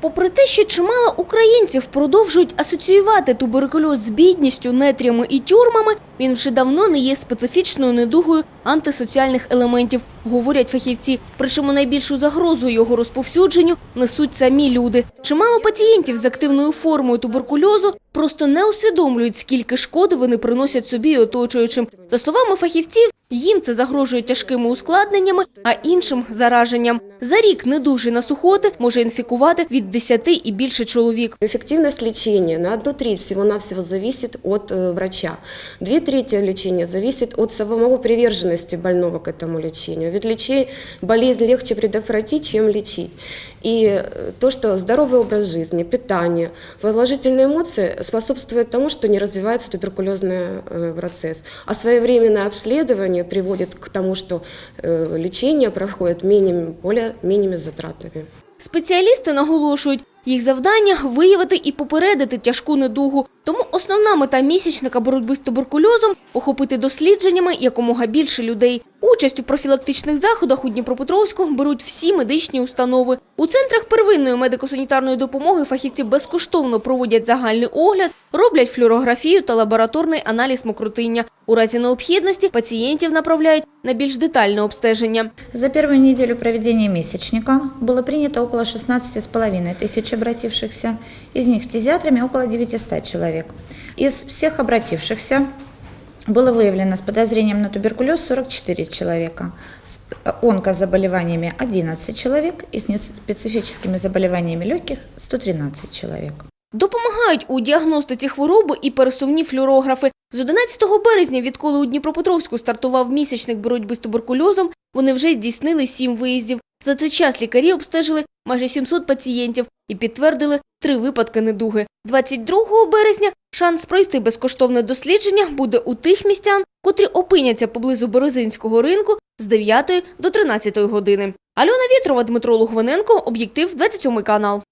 Попри те, що чимало українців продовжують асоціювати туберкульоз з бідністю, нетрями і тюрмами, він вже давно не є специфічною недугою антисоціальних елементів, говорять фахівці. Причому найбільшу загрозу його розповсюдженню несуть самі люди. Чимало пацієнтів з активною формою туберкульозу просто не усвідомлюють, скільки шкоди вони приносять собі і оточуючим. За словами фахівців, їм це загрожує тяжкими ускладненнями, а іншим – зараженням. За рік недужий на сухоти може інфікувати від 10 і більше чоловік. Эффективность лечения на одну треть всего-навсего зависит от э, врача. Две трети лечения зависит от самого приверженности больного к этому лечению. Ведь лечи, болезнь легче предотвратить, чем лечить. И э, то, что здоровый образ жизни, питание, положительные эмоции способствуют тому, что не развивается туберкулезный э, процесс. А своевременное обследование приводит к тому, что э, лечение проходит менее, более менее затратами. Спеціалісти наголошують, їх завдання – виявити і попередити тяжку недугу. Тому основна мета місячника боротьби з туберкульозом – охопити дослідженнями якомога більше людей. Участь у профілактичних заходах у Дніпропетровську беруть всі медичні установи. У центрах первинної медико-санітарної допомоги фахівці безкоштовно проводять загальний огляд, роблять флюорографію та лабораторний аналіз мокротиння. У разі необхідності пацієнтів направляють на більш детальне обстеження. За первую неделю проведения месячника было принято около 16,5 тысяч обратившихся, из них фтизиатрами около 900 человек. Из всех обратившихся было выявлено с подозрением на туберкулез 44 человека, с онкозаболеваниями 11 человек и с неспецифическими заболеваниями легких 113 человек. Допомагають у діагностиці хвороби і пересувні флюорографи. З 11 березня, відколи у Дніпропетровську стартував місячник боротьби з туберкульозом, вони вже здійснили сім виїздів. За цей час лікарі обстежили майже 700 пацієнтів і підтвердили три випадки недуги. 22 березня шанс пройти безкоштовне дослідження буде у тих містян, котрі опиняться поблизу Березинського ринку з 9 до 13 години. Альона Вітрова, Дмитро Лугвиненко, Об'єктив, 27 канал.